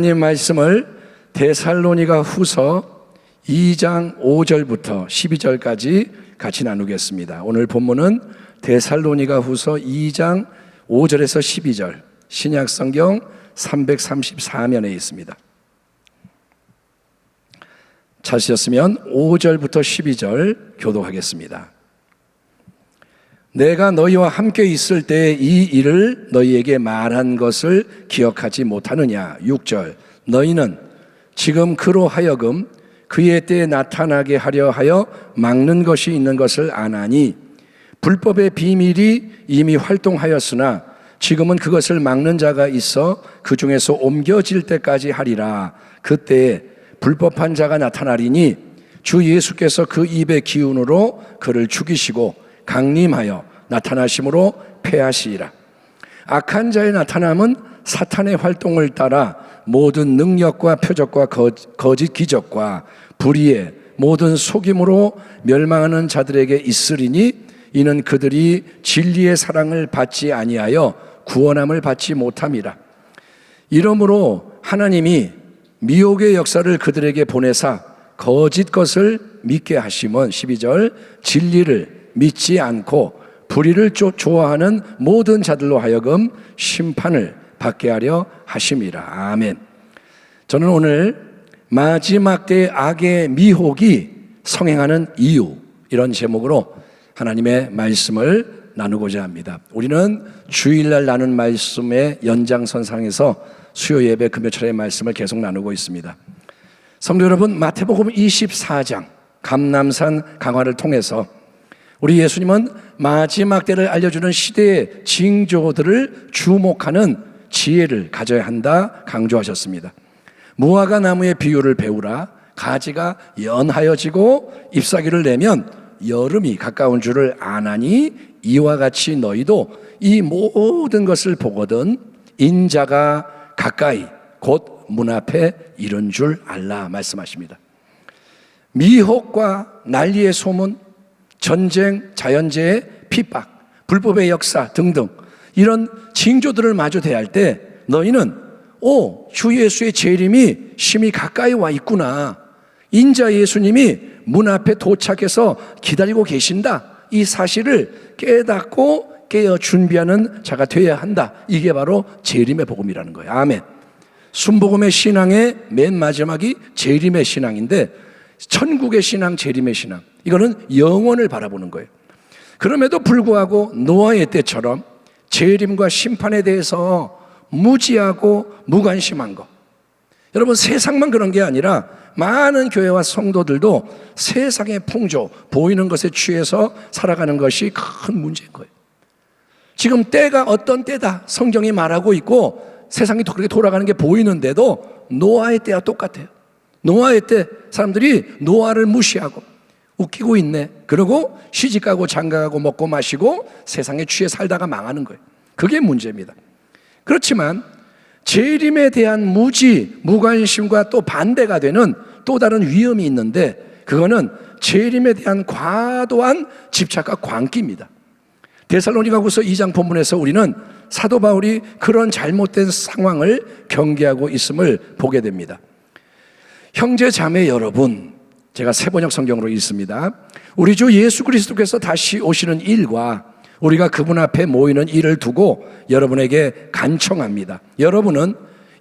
하나님 말씀을 데살로니가 후서 2장 5절부터 12절까지 같이 나누겠습니다. 오늘 본문은 데살로니가 후서 2장 5절에서 12절 신약 성경 334면에 있습니다. 찾으셨으면 5절부터 12절 교도하겠습니다. 내가 너희와 함께 있을 때 이 일을 너희에게 말한 것을 기억하지 못하느냐. 6절. 너희는 지금 그로 하여금 그의 때에 나타나게 하려 하여 막는 것이 있는 것을 아나니 불법의 비밀이 이미 활동하였으나 지금은 그것을 막는 자가 있어 그 중에서 옮겨질 때까지 하리라. 그때에 불법한 자가 나타나리니 주 예수께서 그 입의 기운으로 그를 죽이시고 강림하여 나타나심으로 패하시리라. 악한 자의 나타남은 사탄의 활동을 따라 모든 능력과 표적과 거짓 기적과 불의의 모든 속임으로 멸망하는 자들에게 있으리니 이는 그들이 진리의 사랑을 받지 아니하여 구원함을 받지 못함이라. 이러므로 하나님이 미혹의 역사를 그들에게 보내사 거짓 것을 믿게 하심은 12절 진리를 믿지 않고 불의를 좋아하는 모든 자들로 하여금 심판을 받게 하려 하심이라. 아멘. 저는 오늘 마지막 때 악의 미혹이 성행하는 이유 이런 제목으로 하나님의 말씀을 나누고자 합니다. 우리는 주일날 나눈 말씀의 연장선상에서 수요 예배 금요 철의 말씀을 계속 나누고 있습니다. 성도 여러분, 마태복음 24장 감남산 강화를 통해서 우리 예수님은 마지막 때를 알려주는 시대의 징조들을 주목하는 지혜를 가져야 한다 강조하셨습니다. 무화과 나무의 비유를 배우라. 가지가 연하여지고 잎사귀를 내면 여름이 가까운 줄을 아나니 이와 같이 너희도 이 모든 것을 보거든 인자가 가까이 곧 문 앞에 이른 줄 알라 말씀하십니다. 미혹과 난리의 소문, 전쟁, 자연재해, 핍박, 불법의 역사 등등 이런 징조들을 마주 대할 때 너희는 오, 주 예수의 재림이 심히 가까이 와 있구나. 인자 예수님이 문 앞에 도착해서 기다리고 계신다. 이 사실을 깨닫고 깨어 준비하는 자가 되어야 한다. 이게 바로 재림의 복음이라는 거예요. 아멘. 순복음의 신앙의 맨 마지막이 재림의 신앙인데 천국의 신앙, 재림의 신앙. 이거는 영원을 바라보는 거예요. 그럼에도 불구하고 노아의 때처럼 재림과 심판에 대해서 무지하고 무관심한 것. 여러분 세상만 그런 게 아니라 많은 교회와 성도들도 세상의 풍조, 보이는 것에 취해서 살아가는 것이 큰 문제인 거예요. 지금 때가 어떤 때다 성경이 말하고 있고 세상이 그렇게 돌아가는 게 보이는데도 노아의 때와 똑같아요. 노아의 때 사람들이 노아를 무시하고 웃기고 있네. 그러고 시집가고 장가가고 먹고 마시고 세상에 취해 살다가 망하는 거예요. 그게 문제입니다. 그렇지만 재림에 대한 무지, 무관심과 또 반대가 되는 또 다른 위험이 있는데 그거는 재림에 대한 과도한 집착과 광기입니다. 데살로니가후서 2장 본문에서 우리는 사도 바울이 그런 잘못된 상황을 경계하고 있음을 보게 됩니다. 형제 자매 여러분, 제가 세번역 성경으로 읽습니다. 우리 주 예수 그리스도께서 다시 오시는 일과 우리가 그분 앞에 모이는 일을 두고 여러분에게 간청합니다. 여러분은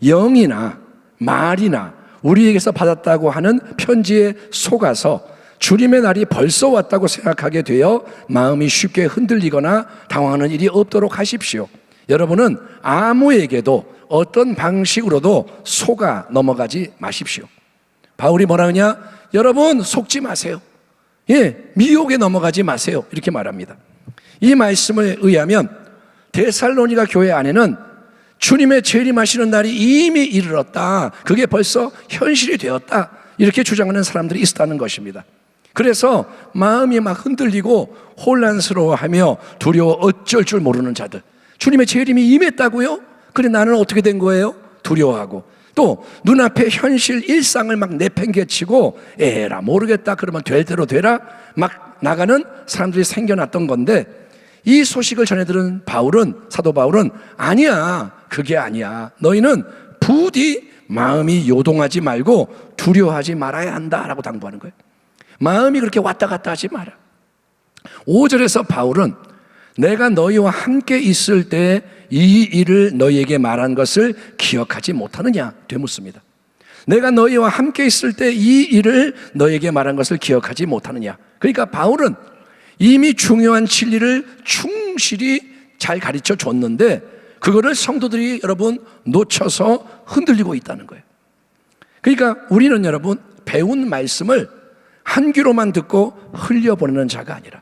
영이나 말이나 우리에게서 받았다고 하는 편지에 속아서 주님의 날이 벌써 왔다고 생각하게 되어 마음이 쉽게 흔들리거나 당황하는 일이 없도록 하십시오. 여러분은 아무에게도 어떤 방식으로도 속아 넘어가지 마십시오. 바울이 뭐라 하냐? 여러분 속지 마세요. 예, 미혹에 넘어가지 마세요. 이렇게 말합니다. 이 말씀에 의하면 데살로니가 교회 안에는 주님의 재림하시는 날이 이미 이르렀다. 그게 벌써 현실이 되었다. 이렇게 주장하는 사람들이 있었다는 것입니다. 그래서 마음이 막 흔들리고 혼란스러워하며 두려워 어쩔 줄 모르는 자들. 주님의 재림이 임했다고요? 그래 나는 어떻게 된 거예요? 두려워하고 또 눈앞에 현실 일상을 막 내팽개치고 에라 모르겠다 그러면 될 대로 되라 막 나가는 사람들이 생겨났던 건데 이 소식을 전해 들은 바울은 사도 바울은 아니야 그게 아니야 너희는 부디 마음이 요동하지 말고 두려워하지 말아야 한다라고 당부하는 거예요. 마음이 그렇게 왔다 갔다 하지 마라. 5절에서 바울은 내가 너희와 함께 있을 때 이 일을 너희에게 말한 것을 기억하지 못하느냐 되묻습니다. 내가 너희와 함께 있을 때 이 일을 너희에게 말한 것을 기억하지 못하느냐. 그러니까 바울은 이미 중요한 진리를 충실히 잘 가르쳐 줬는데 그거를 성도들이 여러분 놓쳐서 흔들리고 있다는 거예요. 그러니까 우리는 여러분 배운 말씀을 한 귀로만 듣고 흘려보내는 자가 아니라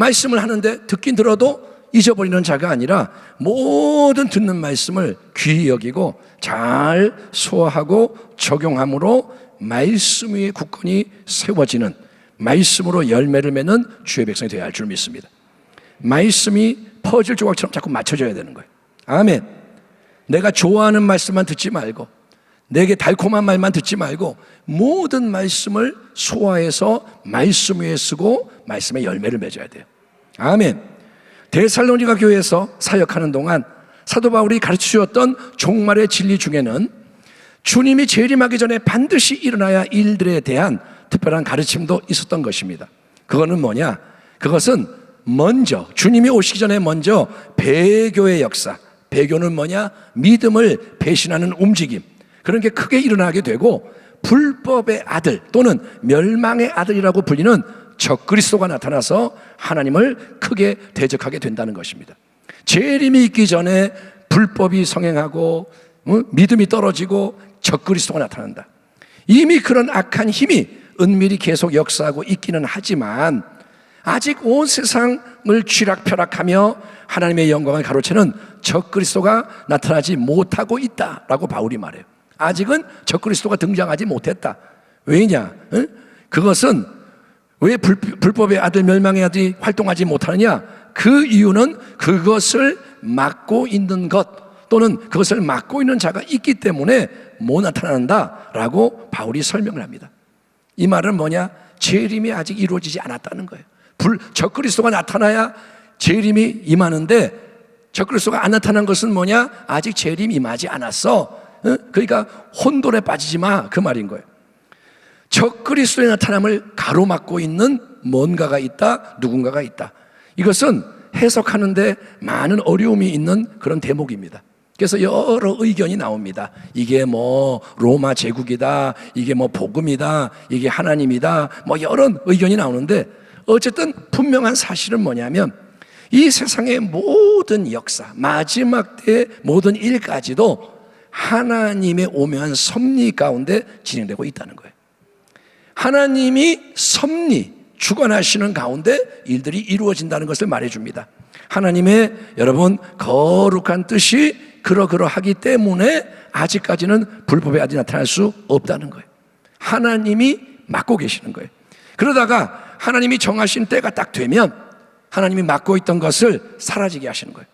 말씀을 하는데 듣긴 들어도 잊어버리는 자가 아니라 모든 듣는 말씀을 귀히 여기고 잘 소화하고 적용함으로 말씀 위에 굳건히 세워지는 말씀으로 열매를 맺는 주의 백성이 되어야 할 줄 믿습니다. 말씀이 퍼즐 조각처럼 자꾸 맞춰져야 되는 거예요. 아멘. 내가 좋아하는 말씀만 듣지 말고 내게 달콤한 말만 듣지 말고 모든 말씀을 소화해서 말씀 위에 쓰고 말씀의 열매를 맺어야 돼요. 아멘. 데살로니가 교회에서 사역하는 동안 사도 바울이 가르쳐 주었던 종말의 진리 중에는 주님이 재림하기 전에 반드시 일어나야 일들에 대한 특별한 가르침도 있었던 것입니다. 그거는 뭐냐? 그것은 먼저 주님이 오시기 전에 먼저 배교의 역사. 배교는 뭐냐? 믿음을 배신하는 움직임. 그런 게 크게 일어나게 되고 불법의 아들 또는 멸망의 아들이라고 불리는 적그리스도가 나타나서 하나님을 크게 대적하게 된다는 것입니다. 재림이 있기 전에 불법이 성행하고 어? 믿음이 떨어지고 적그리스도가 나타난다. 이미 그런 악한 힘이 은밀히 계속 역사하고 있기는 하지만 아직 온 세상을 쥐락펴락하며 하나님의 영광을 가로채는 적그리스도가 나타나지 못하고 있다라고 바울이 말해요. 아직은 적그리스도가 등장하지 못했다. 왜냐? 응? 그것은 왜 불, 불법의 아들 아들이 활동하지 못하느냐? 그 이유는 그것을 막고 있는 것 또는 그것을 막고 있는 자가 있기 때문에 못 나타난다라고 바울이 설명을 합니다. 이 말은 뭐냐? 재림이 아직 이루어지지 않았다는 거예요. 불, 적그리스도가 나타나야 재림이 임하는데 적그리스도가 안 나타난 것은 뭐냐? 아직 재림이 임하지 않았어. 어? 그러니까 혼돈에 빠지지 마. 그 말인 거예요. 적 그리스도의 나타남을 가로막고 있는 뭔가가 있다, 누군가가 있다. 이것은 해석하는데 많은 어려움이 있는 그런 대목입니다. 그래서 여러 의견이 나옵니다. 이게 뭐 로마 제국이다, 이게 뭐 복음이다, 이게 하나님이다, 뭐 여러 의견이 나오는데 어쨌든 분명한 사실은 뭐냐면 이 세상의 모든 역사, 마지막 때의 모든 일까지도 하나님의 오묘한 섭리 가운데 진행되고 있다는 거예요. 하나님이 섭리, 주관하시는 가운데 일들이 이루어진다는 것을 말해줍니다. 하나님의 여러분 거룩한 뜻이 그러그러하기 때문에 아직까지는 불법의 아들이 나타날 수 없다는 거예요. 하나님이 맡고 계시는 거예요. 그러다가 하나님이 정하신 때가 딱 되면 하나님이 맡고 있던 것을 사라지게 하시는 거예요.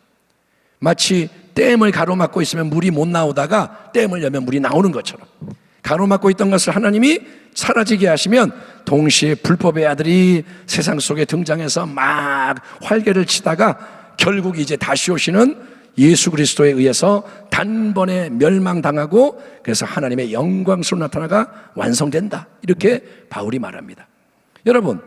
마치 댐을 가로막고 있으면 물이 못 나오다가 댐을 열면 물이 나오는 것처럼 가로막고 있던 것을 하나님이 사라지게 하시면 동시에 불법의 아들이 세상 속에 등장해서 막 활개를 치다가 결국 이제 다시 오시는 예수 그리스도에 의해서 단번에 멸망당하고 그래서 하나님의 영광스러운 나타나가 완성된다. 이렇게 바울이 말합니다. 여러분,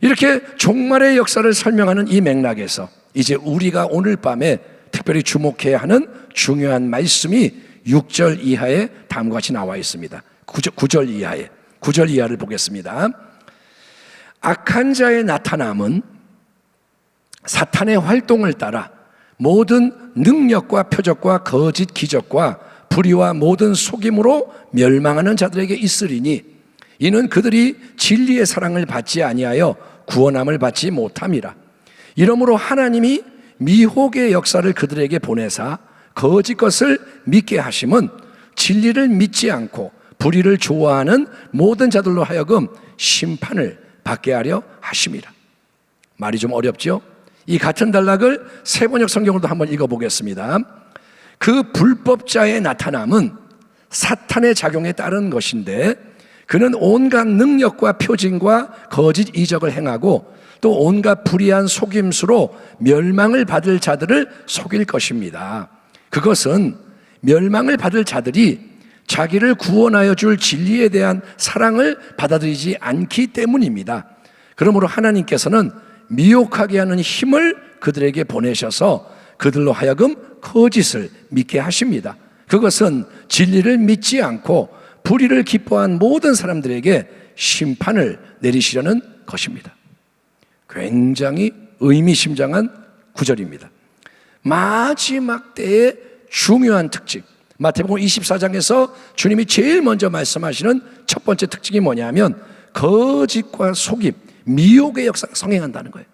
이렇게 종말의 역사를 설명하는 이 맥락에서 이제 우리가 오늘 밤에 특별히 주목해야 하는 중요한 말씀이 6절 이하에 다음과 같이 나와 있습니다. 9절, 9절 이하에. 9절 이하를 보겠습니다. 악한 자의 나타남은 사탄의 활동을 따라 모든 능력과 표적과 거짓 기적과 불의와 모든 속임으로 멸망하는 자들에게 있으리니 이는 그들이 진리의 사랑을 받지 아니하여 구원함을 받지 못함이라. 이러므로 하나님이 미혹의 역사를 그들에게 보내사 거짓 것을 믿게 하심은 진리를 믿지 않고 불의를 좋아하는 모든 자들로 하여금 심판을 받게 하려 하심이라. 말이 좀 어렵죠? 이 같은 단락을 세번역 성경으로도 한번 읽어보겠습니다. 그 불법자의 나타남은 사탄의 작용에 따른 것인데 그는 온갖 능력과 표징과 거짓 이적을 행하고 또 온갖 불의한 속임수로 멸망을 받을 자들을 속일 것입니다. 그것은 멸망을 받을 자들이 자기를 구원하여 줄 진리에 대한 사랑을 받아들이지 않기 때문입니다. 그러므로 하나님께서는 미혹하게 하는 힘을 그들에게 보내셔서 그들로 하여금 거짓을 믿게 하십니다. 그것은 진리를 믿지 않고 불의를 기뻐한 모든 사람들에게 심판을 내리시려는 것입니다. 굉장히 의미심장한 구절입니다. 마지막 때의 중요한 특징. 마태복음 24장에서 주님이 제일 먼저 말씀하시는 첫 번째 특징이 뭐냐면 거짓과 속임, 미혹의 역사가 성행한다는 거예요.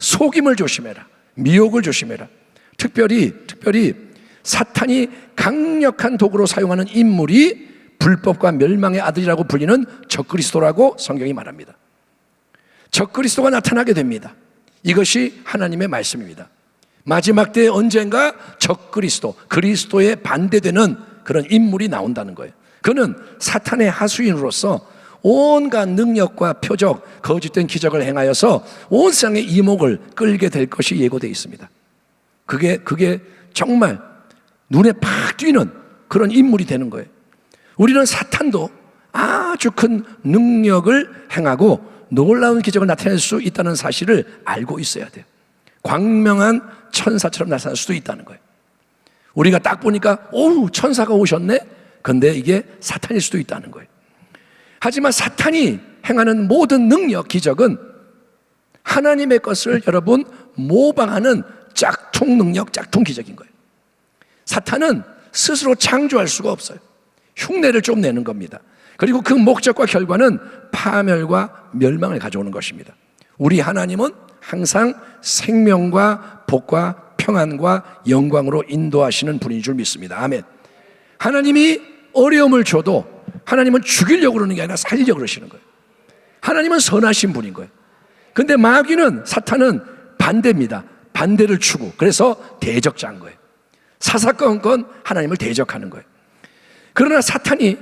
속임을 조심해라. 미혹을 조심해라. 특별히 특별히 사탄이 강력한 도구로 사용하는 인물이 불법과 멸망의 아들이라고 불리는 적그리스도라고 성경이 말합니다. 적그리스도가 나타나게 됩니다. 이것이 하나님의 말씀입니다. 마지막 때 언젠가 적그리스도, 그리스도에 반대되는 그런 인물이 나온다는 거예요. 그는 사탄의 하수인으로서 온갖 능력과 표적, 거짓된 기적을 행하여서 온 세상의 이목을 끌게 될 것이 예고되어 있습니다. 그게, 그게 정말 눈에 팍 띄는 그런 인물이 되는 거예요. 우리는 사탄도 아주 큰 능력을 행하고 놀라운 기적을 나타낼 수 있다는 사실을 알고 있어야 돼요. 광명한 천사처럼 나타날 수도 있다는 거예요. 우리가 딱 보니까, 오우, 천사가 오셨네? 근데 이게 사탄일 수도 있다는 거예요. 하지만 사탄이 행하는 모든 능력, 기적은 하나님의 것을 여러분 모방하는 짝퉁 능력, 짝퉁 기적인 거예요. 사탄은 스스로 창조할 수가 없어요. 흉내를 좀 내는 겁니다. 그리고 그 목적과 결과는 파멸과 멸망을 가져오는 것입니다. 우리 하나님은 항상 생명과 복과 평안과 영광으로 인도하시는 분인 줄 믿습니다. 아멘. 하나님이 어려움을 줘도 하나님은 죽이려고 그러는 게 아니라 살리려고 그러시는 거예요. 하나님은 선하신 분인 거예요. 근데 마귀는 사탄은 반대입니다. 반대를 추구. 그래서 대적자인 거예요. 사사건건 하나님을 대적하는 거예요. 그러나 사탄이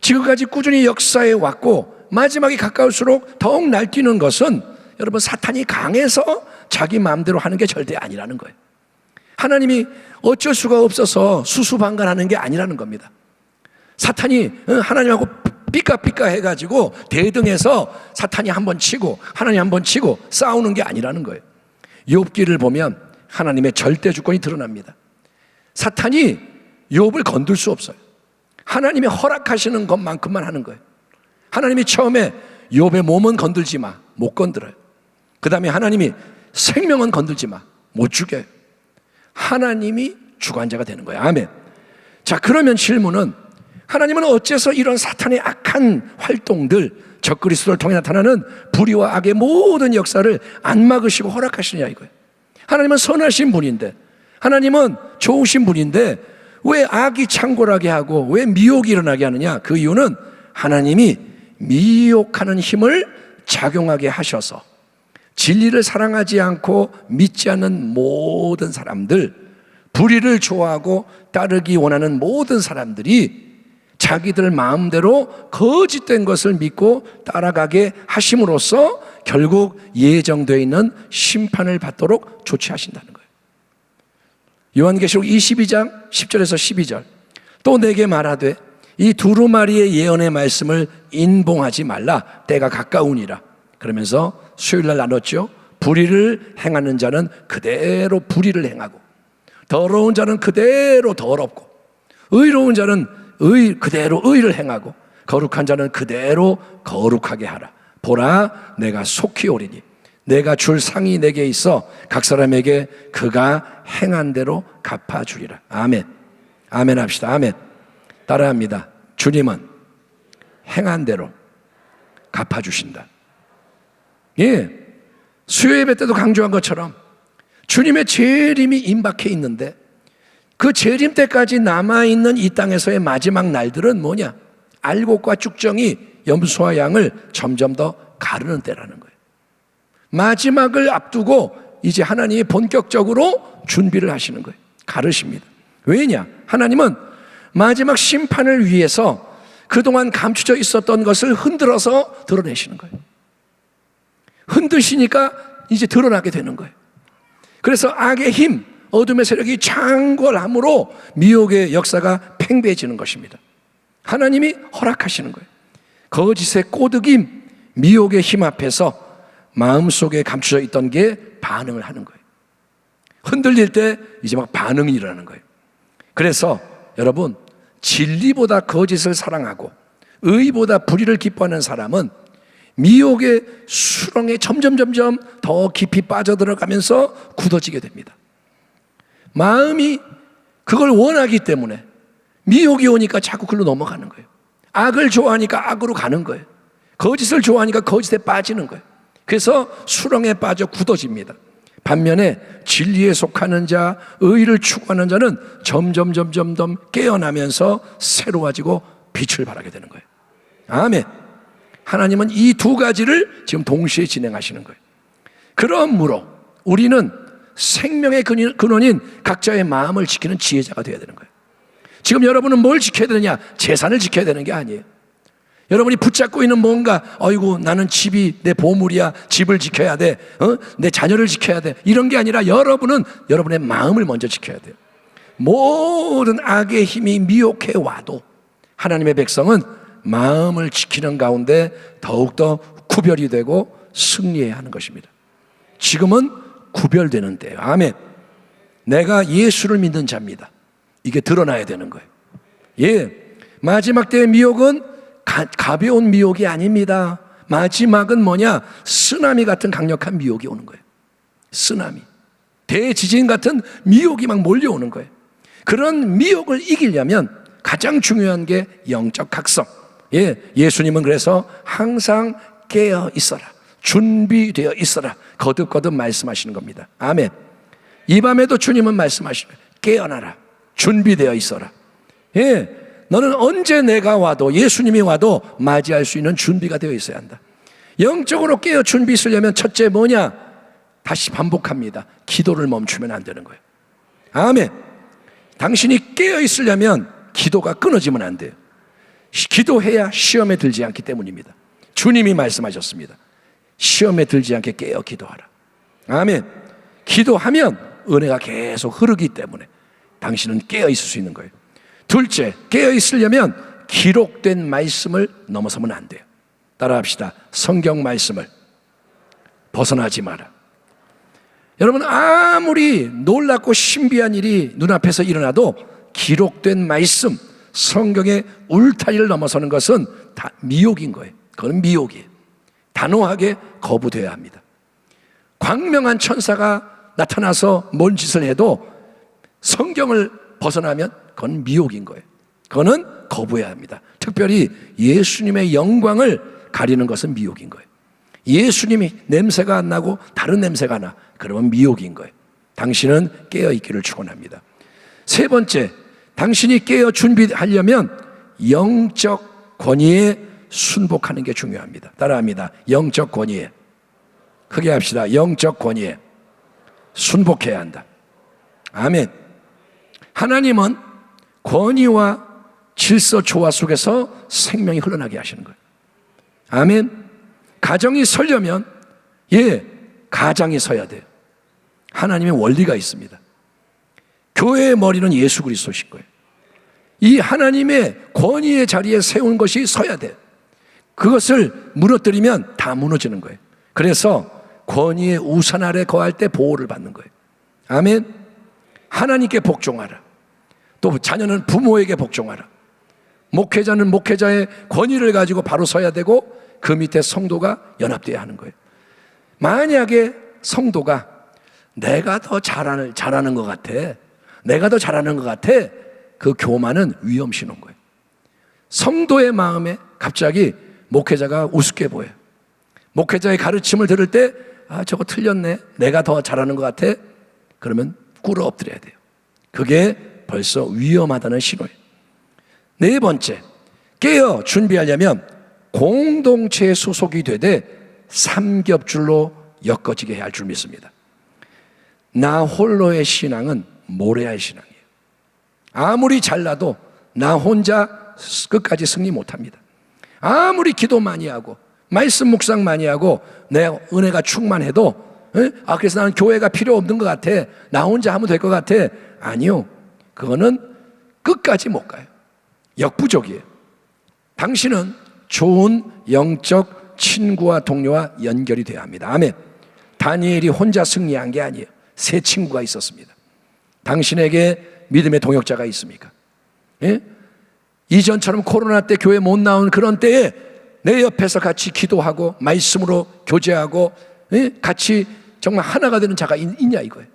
지금까지 꾸준히 역사해 왔고 마지막이 가까울수록 더욱 날뛰는 것은 여러분 사탄이 강해서 자기 마음대로 하는 게 절대 아니라는 거예요. 하나님이 어쩔 수가 없어서 수수방관하는 게 아니라는 겁니다. 사탄이 하나님하고 삐까삐까 해가지고 대등해서 사탄이 한 번 치고 하나님 한 번 치고 싸우는 게 아니라는 거예요. 욥기를 보면 하나님의 절대 주권이 드러납니다. 사탄이 욥을 건들 수 없어요. 하나님이 허락하시는 것만큼만 하는 거예요. 하나님이 처음에 욥의 몸은 건들지 마. 못 건드려요. 그 다음에 하나님이 생명은 건들지 마. 못 죽여요. 하나님이 주관자가 되는 거예요. 아멘. 자, 그러면 질문은 하나님은 어째서 이런 사탄의 악한 활동들, 적그리스도를 통해 나타나는 불의와 악의 모든 역사를 안 막으시고 허락하시느냐 이거예요. 하나님은 선하신 분인데, 하나님은 좋으신 분인데 왜 악이 창궐하게 하고 왜 미혹이 일어나게 하느냐? 그 이유는 하나님이 미혹하는 힘을 작용하게 하셔서 진리를 사랑하지 않고 믿지 않는 모든 사람들, 불의를 좋아하고 따르기 원하는 모든 사람들이 자기들 마음대로 거짓된 것을 믿고 따라가게 하심으로써 결국 예정되어 있는 심판을 받도록 조치하신다는 거예요. 요한계시록 22장 10절에서 12절. 또 내게 말하되 이 두루마리의 예언의 말씀을 인봉하지 말라. 때가 가까우니라. 그러면서 수요일 날 나눴죠 불의를 행하는 자는 그대로 불의를 행하고 더러운 자는 그대로 더럽고 의로운 자는 의 그대로 의를 행하고 거룩한 자는 그대로 거룩하게 하라 보라 내가 속히 오리니 내가 줄 상이 내게 있어 각 사람에게 그가 행한 대로 갚아 주리라. 아멘. 아멘 합시다. 아멘. 따라합니다. 주님은 행한 대로 갚아 주신다. 예. 수요 예배 때도 강조한 것처럼 주님의 재림이 임박해 있는데 그 재림 때까지 남아 있는 이 땅에서의 마지막 날들은 뭐냐? 알곡과 쭉정이 염소와 양을 점점 더 가르는 때라는 거예요. 마지막을 앞두고 이제 하나님이 본격적으로 준비를 하시는 거예요. 가르십니다. 왜냐? 하나님은 마지막 심판을 위해서 그동안 감추져 있었던 것을 흔들어서 드러내시는 거예요. 흔드시니까 이제 드러나게 되는 거예요. 그래서 악의 힘, 어둠의 세력이 창궐함으로 미혹의 역사가 팽배해지는 것입니다. 하나님이 허락하시는 거예요. 거짓의 꼬드김, 미혹의 힘 앞에서 마음속에 감추어 있던 게 반응을 하는 거예요. 흔들릴 때 이제 막 반응이 일어나는 거예요. 그래서 여러분, 진리보다 거짓을 사랑하고 의보다 불의를 기뻐하는 사람은 미혹의 수렁에 점점 점점 더 깊이 빠져들어가면서 굳어지게 됩니다. 마음이 그걸 원하기 때문에 미혹이 오니까 자꾸 글로 넘어가는 거예요. 악을 좋아하니까 악으로 가는 거예요. 거짓을 좋아하니까 거짓에 빠지는 거예요. 그래서 수렁에 빠져 굳어집니다. 반면에 진리에 속하는 자, 의를 추구하는 자는 점점 점점 점 깨어나면서 새로워지고 빛을 발하게 되는 거예요. 아멘. 하나님은 이 두 가지를 지금 동시에 진행하시는 거예요. 그러므로 우리는 생명의 근원- 근원인 각자의 마음을 지키는 지혜자가 되어야 되는 거예요. 지금 여러분은 뭘 지켜야 되느냐? 재산을 지켜야 되는 게 아니에요. 여러분이 붙잡고 있는 뭔가, 어이구, 나는 집이 내 보물이야. 집을 지켜야 돼. 어? 내 자녀를 지켜야 돼. 이런 게 아니라 여러분은 여러분의 마음을 먼저 지켜야 돼요. 모든 악의 힘이 미혹해 와도 하나님의 백성은 마음을 지키는 가운데 더욱더 구별이 되고 승리해야 하는 것입니다. 지금은 구별되는 때예요. 아멘. 내가 예수를 믿는 자입니다. 이게 드러나야 되는 거예요. 예. 마지막 때의 미혹은 가, 가벼운 미혹이 아닙니다. 마지막은 뭐냐? 쓰나미 같은 강력한 미혹이 오는 거예요. 쓰나미. 대지진 같은 미혹이 막 몰려오는 거예요. 그런 미혹을 이기려면 가장 중요한 게 영적 각성. 예, 예수님은 그래서 항상 깨어 있어라. 준비되어 있어라. 거듭거듭 말씀하시는 겁니다. 아멘. 이 밤에도 주님은 말씀하시는 거예요. 깨어나라. 준비되어 있어라. 예. 너는 언제 내가 와도 예수님이 와도 맞이할 수 있는 준비가 되어 있어야 한다. 영적으로 깨어 준비 있으려면 첫째 뭐냐? 다시 반복합니다. 기도를 멈추면 안 되는 거예요. 아멘. 당신이 깨어 있으려면 기도가 끊어지면 안 돼요. 시- 기도해야 시험에 들지 않기 때문입니다. 주님이 말씀하셨습니다. 시험에 들지 않게 깨어 기도하라. 아멘. 기도하면 은혜가 계속 흐르기 때문에 당신은 깨어 있을 수 있는 거예요. 둘째, 깨어 있으려면 기록된 말씀을 넘어서면 안 돼요. 따라합시다. 성경 말씀을 벗어나지 마라. 여러분 아무리 놀랍고 신비한 일이 눈앞에서 일어나도 기록된 말씀, 성경의 울타리를 넘어서는 것은 다 미혹인 거예요. 그건 미혹이에요. 단호하게 거부돼야 합니다. 광명한 천사가 나타나서 뭔 짓을 해도 성경을 벗어나면 그건 미혹인 거예요. 그거는 거부해야 합니다. 특별히 예수님의 영광을 가리는 것은 미혹인 거예요. 예수님이 냄새가 안 나고 다른 냄새가 나. 그러면 미혹인 거예요. 당신은 깨어 있기를 축원합니다. 세 번째, 당신이 깨어 준비하려면 영적 권위에 순복하는 게 중요합니다. 따라합니다. 영적 권위에. 크게 합시다. 영적 권위에 순복해야 한다. 아멘. 하나님은 권위와 질서 조화 속에서 생명이 흘러나게 하시는 거예요. 아멘. 가정이 서려면 예, 가장이 서야 돼요. 하나님의 원리가 있습니다. 교회의 머리는 예수 그리스도신 거예요. 이 하나님의 권위의 자리에 세운 것이 서야 돼요. 그것을 무너뜨리면 다 무너지는 거예요. 그래서 권위의 우산 아래 거할 때 보호를 받는 거예요. 아멘. 하나님께 복종하라. 또 자녀는 부모에게 복종하라. 목회자는 목회자의 권위를 가지고 바로 서야 되고 그 밑에 성도가 연합되어야 하는 거예요. 만약에 성도가 내가 더 잘하는, 잘하는 것 같아. 내가 더 잘하는 것 같아. 그 교만은 위험 신호인 거예요. 성도의 마음에 갑자기 목회자가 우습게 보여요. 목회자의 가르침을 들을 때, 아, 저거 틀렸네. 내가 더 잘하는 것 같아. 그러면 꿇어 엎드려야 돼요. 그게 벌써 위험하다는 신호예요. 네 번째, 깨어 준비하려면 공동체에 소속이 되되 삼겹줄로 엮어지게 해야 할 줄 믿습니다. 나 홀로의 신앙은 모래알 신앙이에요. 아무리 잘나도 나 혼자 끝까지 승리 못합니다. 아무리 기도 많이 하고 말씀 묵상 많이 하고 내 은혜가 충만해도 에? 아 그래서 나는 교회가 필요 없는 것 같아. 나 혼자 하면 될 것 같아. 아니요. 그거는 끝까지 못 가요. 역부족이에요. 당신은 좋은 영적 친구와 동료와 연결이 되어야 합니다. 아멘. 다니엘이 혼자 승리한 게 아니에요. 세 친구가 있었습니다. 당신에게 믿음의 동역자가 있습니까? 예? 이전처럼 코로나 때 교회 못 나온 그런 때에 내 옆에서 같이 기도하고 말씀으로 교제하고 예? 같이 정말 하나가 되는 자가 있, 냐 이거예요.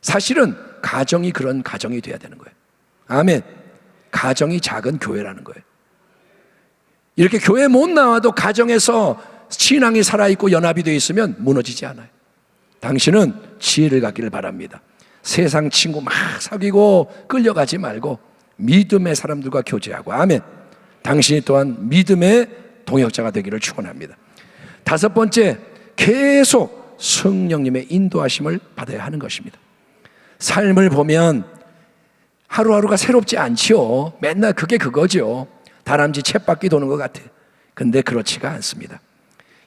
사실은 가정이 그런 가정이 돼야 되는 거예요. 아멘. 가정이 작은 교회라는 거예요. 이렇게 교회 못 나와도 가정에서 신앙이 살아있고 연합이 되어 있으면 무너지지 않아요. 당신은 지혜를 갖기를 바랍니다. 세상 친구 막 사귀고 끌려가지 말고 믿음의 사람들과 교제하고 아멘. 당신이 또한 믿음의 동역자가 되기를 축원합니다. 다섯 번째 계속 성령님의 인도하심을 받아야 하는 것입니다. 삶을 보면 하루하루가 새롭지 않지요. 맨날 그게 그거죠. 다람쥐 챗바퀴 도는 것 같아. 근데 그렇지가 않습니다.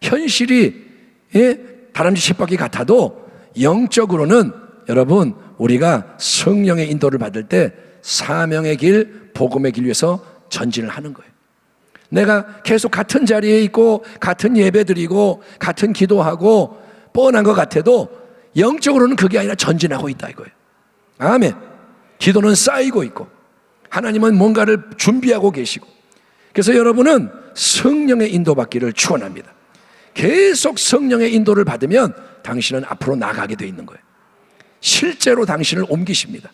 현실이 예, 다람쥐 챗바퀴 같아도 영적으로는 여러분 우리가 성령의 인도를 받을 때 사명의 길, 복음의 길 위해서 전진을 하는 거예요. 내가 계속 같은 자리에 있고 같은 예배 드리고 같은 기도하고 뻔한 것 같아도 영적으로는 그게 아니라 전진하고 있다 이거예요. 아멘. 기도는 쌓이고 있고 하나님은 뭔가를 준비하고 계시고 그래서 여러분은 성령의 인도받기를 축원합니다. 계속 성령의 인도를 받으면 당신은 앞으로 나가게 돼 있는 거예요. 실제로 당신을 옮기십니다.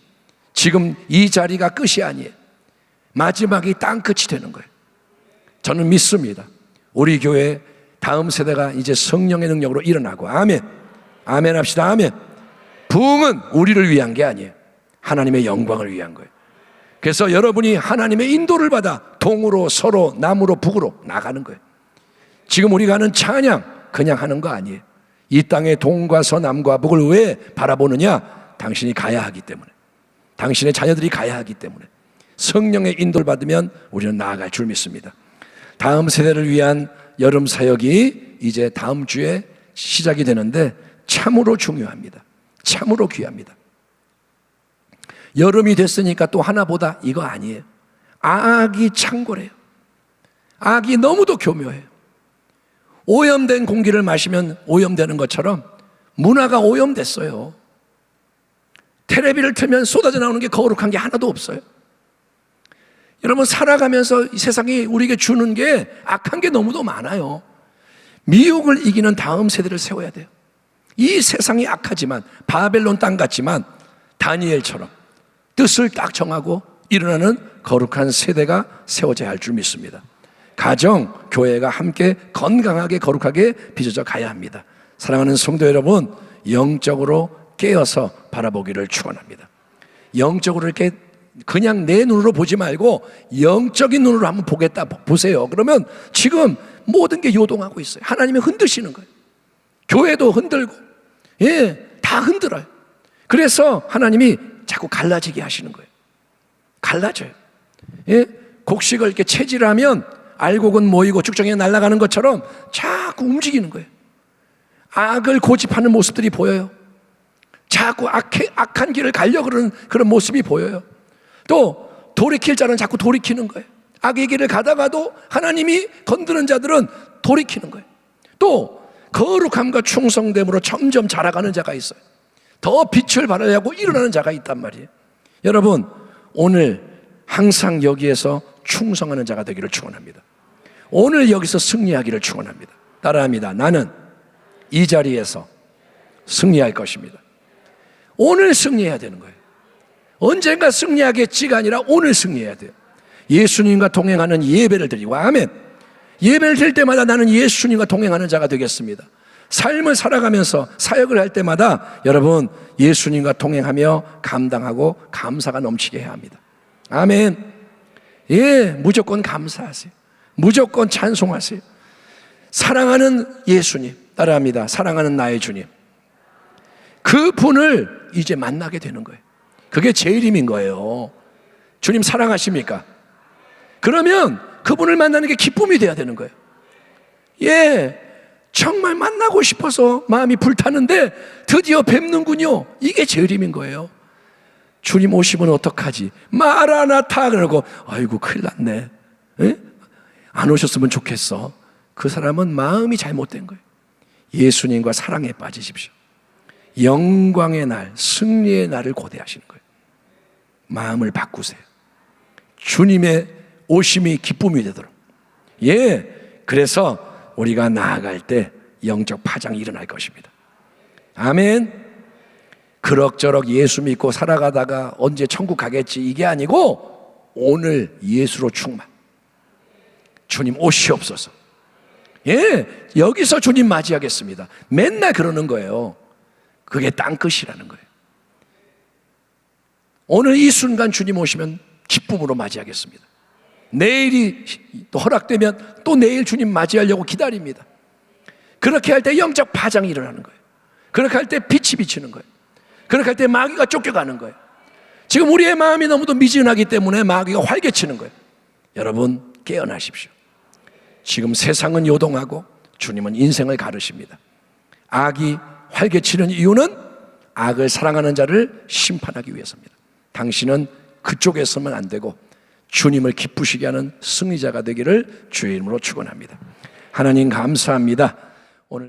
지금 이 자리가 끝이 아니에요. 마지막이 땅끝이 되는 거예요. 저는 믿습니다. 우리 교회 다음 세대가 이제 성령의 능력으로 일어나고 아멘. 아멘 합시다. 아멘. 부흥은 우리를 위한 게 아니에요. 하나님의 영광을 위한 거예요. 그래서 여러분이 하나님의 인도를 받아 동으로 서로 남으로 북으로 나가는 거예요. 지금 우리가 하는 찬양 그냥 하는 거 아니에요. 이 땅의 동과 서남과 북을 왜 바라보느냐? 당신이 가야 하기 때문에. 당신의 자녀들이 가야 하기 때문에. 성령의 인도를 받으면 우리는 나아갈 줄 믿습니다. 다음 세대를 위한 여름 사역이 이제 다음 주에 시작이 되는데 참으로 중요합니다. 참으로 귀합니다. 여름이 됐으니까 또 하나보다 이거 아니에요. 악이 창궐해요. 악이 너무도 교묘해요. 오염된 공기를 마시면 오염되는 것처럼 문화가 오염됐어요. 테레비를 틀면 쏟아져 나오는 게 거룩한 게 하나도 없어요. 여러분 살아가면서 이 세상이 우리에게 주는 게 악한 게 너무도 많아요. 미혹을 이기는 다음 세대를 세워야 돼요. 이 세상이 악하지만 바벨론 땅 같지만 다니엘처럼 뜻을 딱 정하고 일어나는 거룩한 세대가 세워져야 할 줄 믿습니다. 가정, 교회가 함께 건강하게 거룩하게 빚어져 가야 합니다. 사랑하는 성도 여러분, 영적으로 깨어서 바라보기를 축원합니다. 영적으로 이렇게 그냥 내 눈으로 보지 말고 영적인 눈으로 한번 보겠다 보세요. 그러면 지금 모든 게 요동하고 있어요. 하나님이 흔드시는 거예요. 교회도 흔들고, 예, 다 흔들어요. 그래서 하나님이 자꾸 갈라지게 하시는 거예요. 갈라져요. 예? 곡식을 이렇게 체질하면 알곡은 모이고 쭉정이 날아가는 것처럼 자꾸 움직이는 거예요. 악을 고집하는 모습들이 보여요. 자꾸 악해, 악한 길을 가려 그러는 그런 모습이 보여요. 또 돌이킬 자는 자꾸 돌이키는 거예요. 악의 길을 가다가도 하나님이 건드는 자들은 돌이키는 거예요. 또 거룩함과 충성됨으로 점점 자라가는 자가 있어요. 더 빛을 발하려고 일어나는 자가 있단 말이에요. 여러분, 오늘 항상 여기에서 충성하는 자가 되기를 축원합니다. 오늘 여기서 승리하기를 축원합니다. 따라합니다. 나는 이 자리에서 승리할 것입니다. 오늘 승리해야 되는 거예요. 언젠가 승리하겠지가 아니라 오늘 승리해야 돼요. 예수님과 동행하는 예배를 드리고 아멘. 예배를 드릴 때마다 나는 예수님과 동행하는 자가 되겠습니다. 삶을 살아가면서 사역을 할 때마다 여러분 예수님과 동행하며 감당하고 감사가 넘치게 해야 합니다. 아멘. 예, 무조건 감사하세요. 무조건 찬송하세요. 사랑하는 예수님, 따라합니다. 사랑하는 나의 주님. 그 분을 이제 만나게 되는 거예요. 그게 제일 힘인 거예요. 주님 사랑하십니까? 그러면 그분을 만나는 게 기쁨이 돼야 되는 거예요. 예, 정말 만나고 싶어서 마음이 불타는데 드디어 뵙는군요. 이게 제일 힘인 거예요. 주님 오시면 어떡하지? 마라나타 그러고 아이고 큰일 났네. 에? 안 오셨으면 좋겠어. 그 사람은 마음이 잘못된 거예요. 예수님과 사랑에 빠지십시오. 영광의 날, 승리의 날을 고대하시는 거예요. 마음을 바꾸세요. 주님의 오심이 기쁨이 되도록. 예, 그래서 우리가 나아갈 때 영적 파장이 일어날 것입니다. 아멘. 그럭저럭 예수 믿고 살아가다가 언제 천국 가겠지 이게 아니고 오늘 예수로 충만. 주님 오시옵소서. 예, 여기서 주님 맞이하겠습니다. 맨날 그러는 거예요. 그게 땅끝이라는 거예요. 오늘 이 순간 주님 오시면 기쁨으로 맞이하겠습니다. 내일이 또 허락되면 또 내일 주님 맞이하려고 기다립니다. 그렇게 할 때 영적 파장이 일어나는 거예요. 그렇게 할 때 빛이 비치는 거예요. 그렇게 할 때 마귀가 쫓겨가는 거예요. 지금 우리의 마음이 너무도 미진하기 때문에 마귀가 활개치는 거예요. 여러분 깨어나십시오. 지금 세상은 요동하고 주님은 인생을 가르십니다. 악이 활개치는 이유는 악을 사랑하는 자를 심판하기 위해서입니다. 당신은 그쪽에 서면 안 되고 주님을 기쁘시게 하는 승리자가 되기를 주의 이름으로 축원합니다. 하나님 감사합니다.